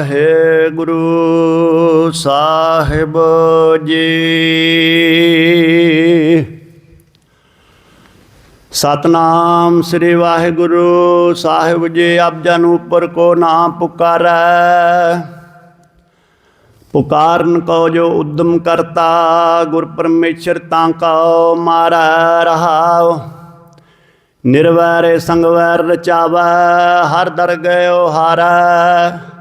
ਹੈ ਗੁਰੂ ਸਾਹਿਬ ਜੀ। ਸਤਨਾਮ ਸ੍ਰੀ ਵਾਹਿਗੁਰੂ ਸਾਹਿਬ ਜੀ, ਆਪ ਜਨ ਉਪਰ ਕੋ ਨਾਮ ਪੁਕਾਰੈ। ਪੁਕਾਰਨ ਕੋ ਜੋ ਉਦਮ ਕਰਤਾ, ਗੁਰ ਪਰਮੇਸ਼ਰ ਤਾਂ ਕੋ ਮਾਰੈ ਰਹਾਉ। ਨਿਰਵੈਰੇ ਸੰਗਵੈਰ ਰਚਾਵੈ, ਹਰ ਦਰ ਗਇਓ ਹਾਰੈ।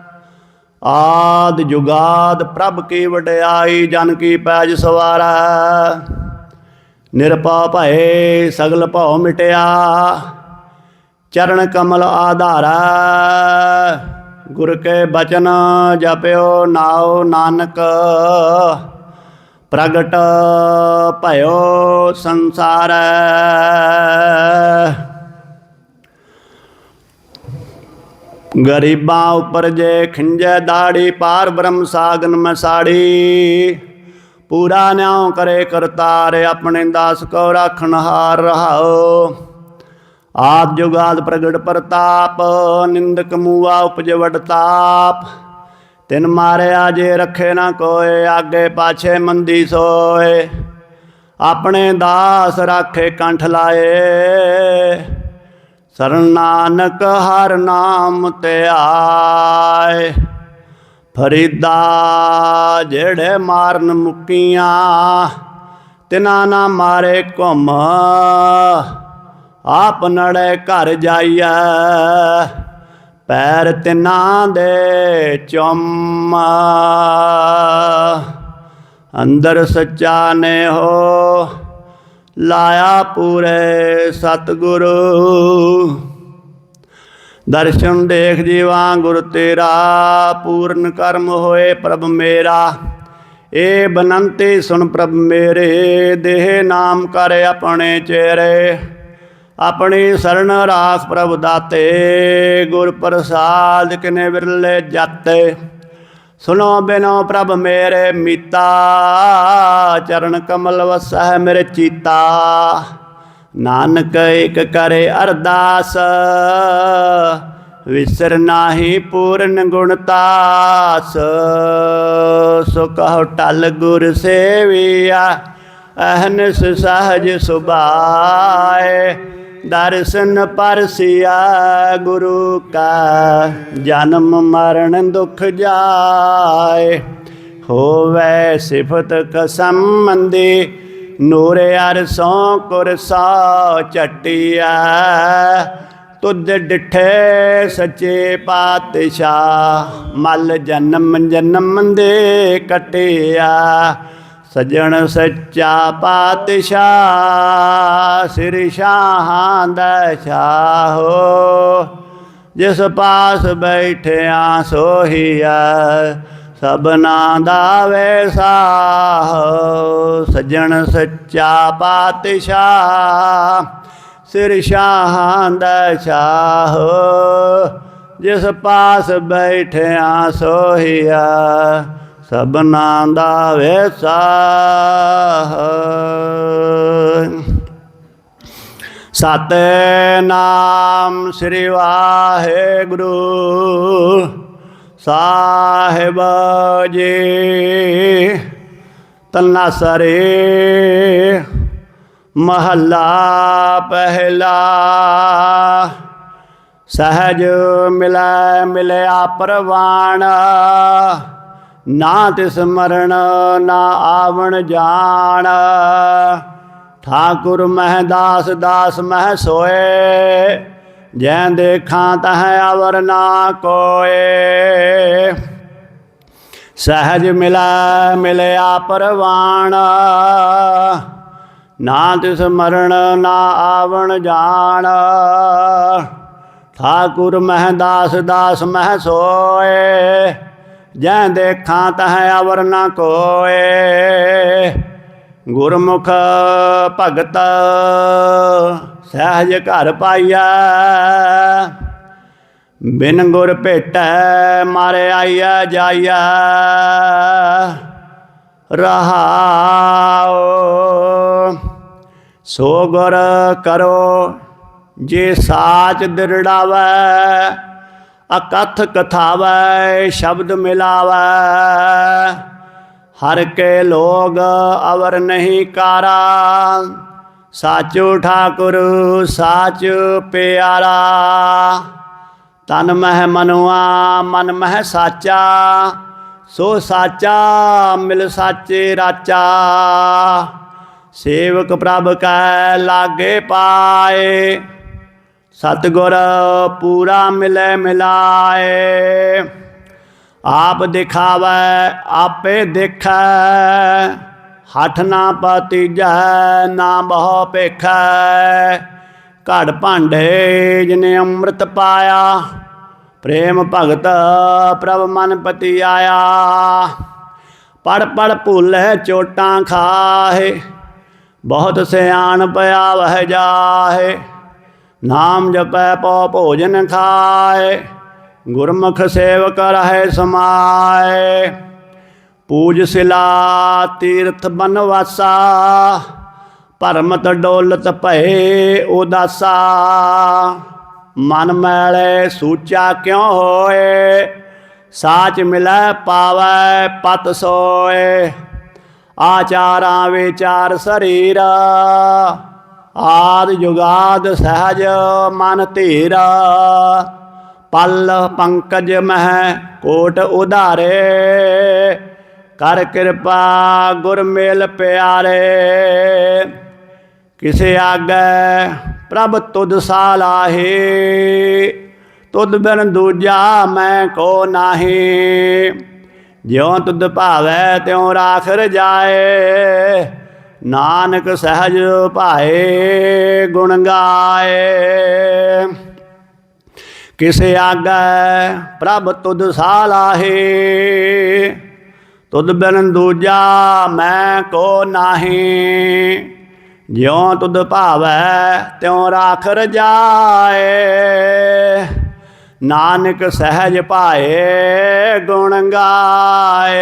ਆਦ ਜੁਗਾਦ ਪ੍ਰਭ ਕੀ ਵਡਿਆਈ, ਜਨ ਕੀ ਪੈਜ ਸਵਾਰਾ। ਨਿਰਪਾ ਭਏ ਸਗਲ ਭਉ ਮਿਟਿਆ, ਚਰਨ ਕਮਲ ਆਧਾਰਾ। ਗੁਰ ਕੇ ਬਚਨ ਜਪਿਓ ਨਾਉ ਨਾਨਕ, ਪ੍ਰਗਟ ਭਇਓ ਸੰਸਾਰ। ਗਰੀਬਾਂ ਉਪਰ ਜੇ ਖਿੰਜੈ ਦਾੜੀ, ਪਾਰ ਬ੍ਰਹਮ ਸਾਗਨ ਮਸਾੜੀ ਪੂਰਾ ਨਿਉ ਕਰੇ ਕਰਤਾਰ, ਆਪਣੇ ਦਾਸ ਕੋ ਰਾਖਣ ਹਾਰ ਰਹਾਓ ਆਪ ਜੁਗਾਦ ਪ੍ਰਗਟ ਪ੍ਰਤਾਪ, ਨਿੰਦਕ ਮੂਆ ਉਪਜ ਵਡ ਤਾਪ ਤਿਨ ਮਾਰਿਆ ਜੇ ਰੱਖੇ ਨਾ ਕੋਏ, ਆਗੇ ਪਾਛੇ ਮੰਦੀ ਸੋਏ। ਆਪਣੇ ਦਾਸ ਰਾਖੇ ਕੰਠ ਲਾਏ। ਸਰਨ ਨਾਨਕ ਹਰ ਨਾਮ ਤੇ ਆਏ। ਫਰੀਦਾ ਜਿਹੜੇ ਮਾਰਨ ਮੁਕੀਆਂ, ਤਿਨਾ ਨਾ ਮਾਰੇ ਘੁੰਮ। ਆਪ ਨੜੇ ਘਰ ਜਾਈਐ, ਪੈਰ ਤਿਨਾਂ ਦੇ ਚੁੰਮ। ਅੰਦਰ ਸੱਚਾ ਨੇ ਹੋ ਲਾਇਆ ਪੂਰੇ ਸਤਿਗੁਰੂ। ਦਰਸ਼ਨ ਦੇਖ ਜੀਵਾ, ਗੁਰ ਤੇਰਾ, ਪੂਰਨ ਕਰਮ ਹੋਏ ਪ੍ਰਭ ਮੇਰਾ। ਏ ਬਨੰਤੇ ਸੁਣ ਪ੍ਰਭ ਮੇਰੇ, ਦੇਹ ਨਾਮ ਕਰ ਆਪਣੇ ਚਿਹਰੇ। ਆਪਣੀ ਸਰਨ ਰਾਖ ਪ੍ਰਭ ਦਾਤੇ, ਗੁਰ ਪ੍ਰਸਾਦ ਕਿਨੇ ਵਿਰਲੇ ਜਾਤੇ। ਸੁਨੋ ਬਿਨੋ ਪ੍ਰਭ ਮੇਰੇ ਮੀਤਾ। ਚਰਨ ਕਮਲ ਵਸੈ ਮੇਰੇ ਚੀਤਾ। ਨਾਨਕ ਇਕ ਕਰੇ ਅਰਦਾਸ, ਵਿਸਰ ਨਾਹੀ ਪੂਰਨ ਗੁਣ ਤਾਸ। ਸੋ ਕਹੋ ਟਲ ਗੁਰ ਸੇਵੀਆ ਅਹਨਸ ਸਹਜ ਸੁਭਾਏ। ਦਰਸ਼ਨ ਪਰਸਿਆ ਗੁਰੂ ਕਾ, ਜਨਮ ਮਰਨ ਦੁਖ ਜਾਏ। ਹੋਵੇ ਸਿਫਤ ਕਸਮ ਮੰਦੀ, ਨੂਰ ਅਰਸੋਂ ਕੁਰਸਾ ਚਟਿਆ ਤੁਧ ਡਿਠੇ ਸੱਚੇ ਪਾਤਸ਼ਾਹ, ਮਲ ਜਨਮ ਜਨਮ ਦੇ ਕਟਿਆ ਸਜਣ ਸੱਚਾ ਪਾਤਸ਼ਾਹ, ਸਿਰ ਸ਼ਾਹਾਂ ਦਾ ਸ਼ਾਹੋ ਜਿਸ ਪਾਸ ਬੈਠਿਆ ਸੋਹੀਆ ਸਬਨਾ ਦਾ ਵੈਸਾਹ ਸੱਜਣ ਸੱਚਾ ਪਾਤਸ਼ਾਹ, ਸਿਰ ਸ਼ਾਹਾਂ ਦਾ ਸ਼ਾਹ ਜਿਸ ਪਾਸ ਬੈਠਿਆ ਸੋਹੀਆ ਸਬਨਾ ਦਾ ਵੈਸਾਹ ਸਤਨਾਮ ਸ੍ਰੀ ਵਾਹਿਗੁਰੂ। ਸਾਹਿਬ ਜੀ ਤਨਸਰੇ ਮਹੱਲਾ ਪਹਿਲਾ। ਸਹਜ ਮਿਲੈ ਮਿਲਿਆ ਪ੍ਰਵਾਣ, ਨਾ ਤਿਸ ਮਰਨ, ਨਾ ਆਵਣ ਜਾਣ। ਠਾਕੁਰ ਮਹਿ ਦਾਸ ਦਾਸ ਮਹਿ ਸੋਏ ਜੈ ਦੇਖਾਂ ਤਹ ਅਵਰ ਨਾ ਕੋਏ। ਸਹਜ ਮਿਲਾ, ਮਿਲਿਆ ਪਰਵਾਣ। ਨਾ ਤਿਸ ਮਰਨ, ਨਾ ਆਵਣ ਜਾਣ। ਠਾਕੁਰ ਮਹਿ ਦਾਸ ਦਾਸ ਮਹਿ ਸੋਏ। ਜੈ ਦੇਖਾਂ ਤਹ ਅਵਰ ਨਾ ਕੋਏ। ਗੁਰਮੁਖ ਭਗਤ ਸਹਿਜ ਘਰ ਪਾਈਆ। ਬਿਨ ਗੁਰ ਭੇਟੈ ਮਾਰੇ ਆਈਆ ਜਾਈਆ। ਰਹਾਉ, ਸੋ ਗੁਰ ਕਰੋ ਜੇ ਸਾਚ ਦਿਰੜਾਵੈ, ਅਕਥ ਕਥਾਵੈ, ਸ਼ਬਦ ਮਿਲਾਵੈ। ਹਰ ਕੇ ਲੋਗ ਅਵਰ ਨਹੀਂ ਕਾਰਾ। ਸਾਚੋ ਠਾਕੁਰ, ਸਾਚ ਪਿਆਰਾ। ਤਨ ਮਹਿ ਮਨੁਆ, ਮਨ ਮਹਿ ਸਾਚਾ। ਸੋ ਸਾਚਾ, ਮਿਲ ਸਾਚੇ ਰਾਚਾ। ਸੇਵਕ ਪ੍ਰਭ ਕੈ ਲਾਗੇ ਪਾਏ। ਸਤਗੁਰ ਪੂਰਾ ਮਿਲੇ ਮਿਲਾਏ। ਆਪ ਦਿਖਾਵੈ, ਆਪੇ ਦੇਖੈ। ਹਠ ਨਾ ਪਤੀਜੈ ਨਾ ਬਹੁ ਪੇਖੈ ਘੜ ਭਾਂਡੇ ਜਿਨੇ ਅੰਮ੍ਰਿਤ ਪਾਇਆ, ਪ੍ਰੇਮ ਭਗਤ ਪ੍ਰਭ ਮਨ ਪਤੀ ਆਇਆ। ਪੜ ਪੜ ਭੁੱਲੇ ਚੋਟਾਂ ਖਾਹੇ, ਬਹੁਤ ਸਿਆਣ ਪਿਆ ਵਹਿ ਜਾਹੇ। ਨਾਮ ਜਪੈ ਪਉ ਭੋਜਨ ਖਾਏ ਗੁਰਮੁਖ ਸੇਵਕ ਰਹੈ ਸਮਾਏ ਪੂਜ ਸਿਲਾ, ਤੀਰਥ ਬਨਵਾਸਾ, ਭਰਮਤ ਡੋਲਤ ਭਏ ਉਦਾਸਾ। ਮਨ ਮੈਲੇ ਸੂਚਾ ਕਿਉ ਹੋਏ? ਸਾਚ ਮਿਲੈ ਪਾਵੈ ਪਤ ਸੋਏ। ਆਚਾਰਾਂ ਵਿਚਾਰ ਸਰੀਰ, ਆਦ ਜੁਗਾਦ ਸਹਜ ਮਨ ਧੀਰਾ। ਪਲ ਪੰਕਜ ਮਹਿ ਕੋਟ ਉਧਾਰੇ। ਕਰ ਕਿਰਪਾ ਗੁਰ ਮੇਲ ਪਿਆਰੇ। ਕਿਸੇ ਆਗੇ ਪ੍ਰਭ ਤੁਧ ਸਾਲਾਹੇ ਤੁਧ ਬਿਨ ਦੂਜਾ ਮੈਂ ਕੋ ਨਾਹੀ। ਜਿਉ ਤੁਧ ਭਾਵੈ ਤਿਉ ਰਾਖ ਰਜਾਏ ਨਾਨਕ ਸਹਿਜ ਭਾਏ ਗੁਣ ਗਾਏ। ਕਿਸੇ ਆਗੈ ਪ੍ਰਭ ਤੁਧ ਸਾਲਾਹੇ ਤੁਧ ਬਿਨ ਦੂਜਾ ਮੈਂ ਕੋ ਨਾਹੀ। ਜਿਉ ਤੁਧ ਭਾਵੈ ਤਿਉ ਰਾਖ ਰਜਾਏ। ਨਾਨਕ ਸਹਿਜ ਭਾਏ ਗੁਣ ਗਾਏ।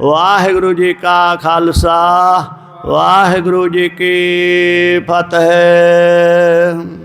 ਵਾਹਿਗੁਰੂ ਜੀ ਕਾ ਖਾਲਸਾ, ਵਾਹਿਗੁਰੂ ਜੀ ਕੀ ਫਤਿਹ।